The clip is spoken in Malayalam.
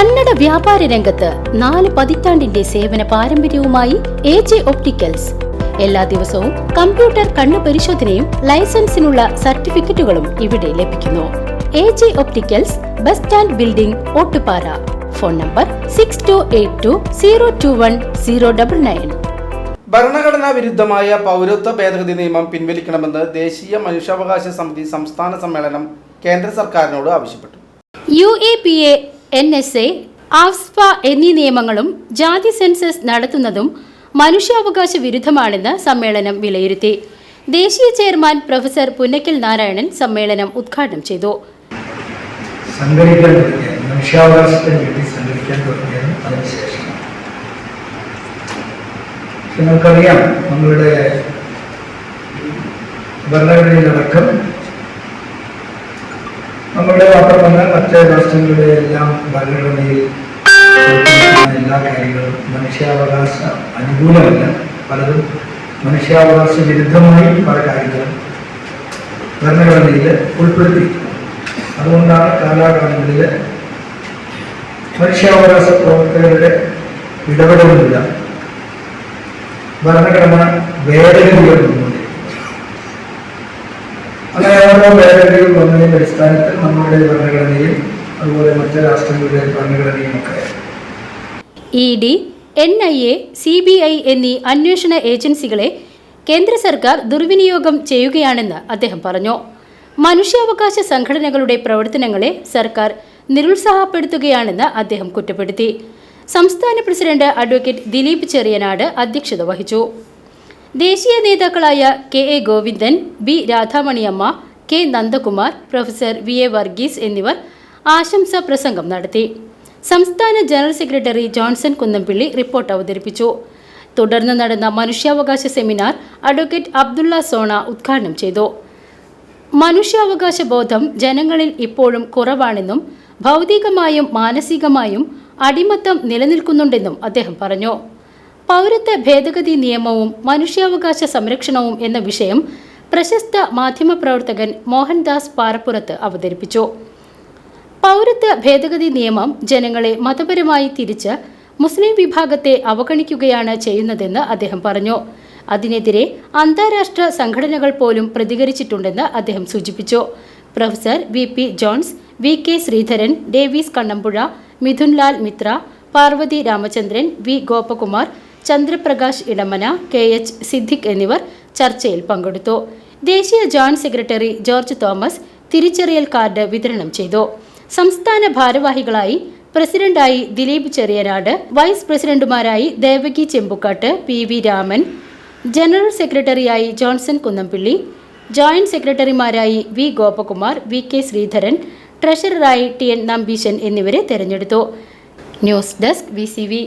കന്നഡ വ്യാപാര രംഗത്ത് നാല് പതിറ്റാണ്ടിന്റെ സേവന പാരമ്പര്യവുമായി എ ജെ ഒപ്റ്റിക്കൽസ്. എല്ലാ ദിവസവും കമ്പ്യൂട്ടർ കണ്ണു പരിശോധനയും ലൈസൻസിനുള്ള സർട്ടിഫിക്കറ്റുകളും ഇവിടെ ലഭിക്കുന്നു. A J opticals bus stand building Ottupara. Phone number six two eight two zero two one zero double nine ഭരണഘടനാ വിരുദ്ധമായ പൗരത്വ ഭേദഗതി നിയമം പിൻവലിക്കണമെന്ന് ദേശീയ മനുഷ്യാവകാശ സമിതി സംസ്ഥാന സമ്മേളനം കേന്ദ്ര സർക്കാരിനോട് ആവശ്യപ്പെട്ടു. U A P A N S A AFSPA എന്നീ നിയമങ്ങളും ജാതി സെൻസസ് നടത്തുന്നതും മനുഷ്യാവകാശ വിരുദ്ധമാണെന്ന് സമ്മേളനം വിലയിരുത്തി. ദേശീയ ചെയർമാൻ പ്രൊഫസർ പുന്നക്കൽ നാരായണൻ സമ്മേളനം ഉദ്ഘാടനം ചെയ്തു. നമുക്കറിയാം നമ്മളുടെ ഭരണഘടനയിലടക്കം നമ്മുടെ മാത്രമല്ല മറ്റ് രാഷ്ട്രങ്ങളുടെ എല്ലാം ഭരണഘടനയിൽ എല്ലാ കാര്യങ്ങളും മനുഷ്യാവകാശ അനുകൂലമല്ല. പലതും മനുഷ്യാവകാശ വിരുദ്ധമായി പല കാര്യങ്ങളും ഭരണഘടനയിൽ ഉൾപ്പെടുത്തി അതുകൊണ്ടാണ് കാലാകാലങ്ങളിൽ മനുഷ്യാവകാശ പ്രവർത്തകരുടെ ഇടപെടലില്ല ഭരണഘടന ഭേദഗതികൾ അങ്ങനെ ഭേദഗതികൾ വന്നതിന്റെ അടിസ്ഥാനത്തിൽ നമ്മുടെ ഭരണഘടനയും അതുപോലെ മറ്റ് രാഷ്ട്രങ്ങളുടെ ഭരണഘടനയും ഒക്കെ. E D N I A C B I എന്നീ അന്വേഷണ ഏജൻസികളെ കേന്ദ്ര സർക്കാർ ദുർവിനിയോഗം ചെയ്യുകയാണെന്ന് അദ്ദേഹം പറഞ്ഞു. മനുഷ്യാവകാശ സംഘടനകളുടെ പ്രവർത്തനങ്ങളെ സർക്കാർ നിരുത്സാഹപ്പെടുത്തുകയാണെന്ന് അദ്ദേഹം കുറ്റപ്പെടുത്തി. സംസ്ഥാന പ്രസിഡന്റ് അഡ്വക്കേറ്റ് ദിലീപ് ചെറിയനാട് അധ്യക്ഷത വഹിച്ചു. ദേശീയ നേതാക്കളായ K A Govindan B Radhamaniamma K Nandakumar professor V A Varghese എന്നിവർ ആശംസാ പ്രസംഗം നടത്തി. സംസ്ഥാന general secretary Johnson Kunnampilly report അവതരിപ്പിച്ചു. തുടർന്ന് നടന്ന മനുഷ്യാവകാശ സെമിനാർ അഡ്വക്കേറ്റ് അബ്ദുള്ള സോണ ഉദ്ഘാടനം ചെയ്തു. മനുഷ്യാവകാശ ബോധം ജനങ്ങളിൽ ഇപ്പോഴും കുറവാണെന്നും ഭൗതികമായും മാനസികമായും അടിമത്തം നിലനിൽക്കുന്നുണ്ടെന്നും അദ്ദേഹം പറഞ്ഞു. പൗരത്വ ഭേദഗതി നിയമവും മനുഷ്യാവകാശ സംരക്ഷണവും എന്ന വിഷയം പ്രശസ്ത മാധ്യമപ്രവർത്തകൻ മോഹൻദാസ് പാറപ്പുറത്ത് അവതരിപ്പിച്ചു. പൗരത്വ ഭേദഗതി നിയമം ജനങ്ങളെ മതപരമായി തിരിച്ച് മുസ്ലിം വിഭാഗത്തെ അവഗണിക്കുകയാണ് ചെയ്യുന്നതെന്ന് അദ്ദേഹം പറഞ്ഞു. അതിനെതിരെ അന്താരാഷ്ട്ര സംഘടനകൾ പോലും പ്രതികരിച്ചിട്ടുണ്ടെന്ന് അദ്ദേഹം സൂചിപ്പിച്ചു. Professor V P Johns V K Sreedharan Davis Kannampuzha Mithunlal Mithra Parvathy Ramachandran V Gopakumar Chandraprakash Edamana K H Siddique എന്നിവർ ചർച്ചയിൽ പങ്കെടുത്തു. ദേശീയ ജോയിന്റ് സെക്രട്ടറി ജോർജ് തോമസ് തിരിച്ചറിയൽ കാർഡ് വിതരണം ചെയ്തു. സംസ്ഥാന ഭാരവാഹികളായി പ്രസിഡന്റായി Dileep Cheriyanad vice പ്രസിഡന്റുമാരായി Devaki Chembukkat P V Raman general സെക്രട്ടറിയായി Johnson Kunnampilly joint സെക്രട്ടറിമാരായി V Gopakumar V K Sreedharan ട്രഷററായി T N Nambeesan എന്നിവരെ തെരഞ്ഞെടുത്തു. News desk V.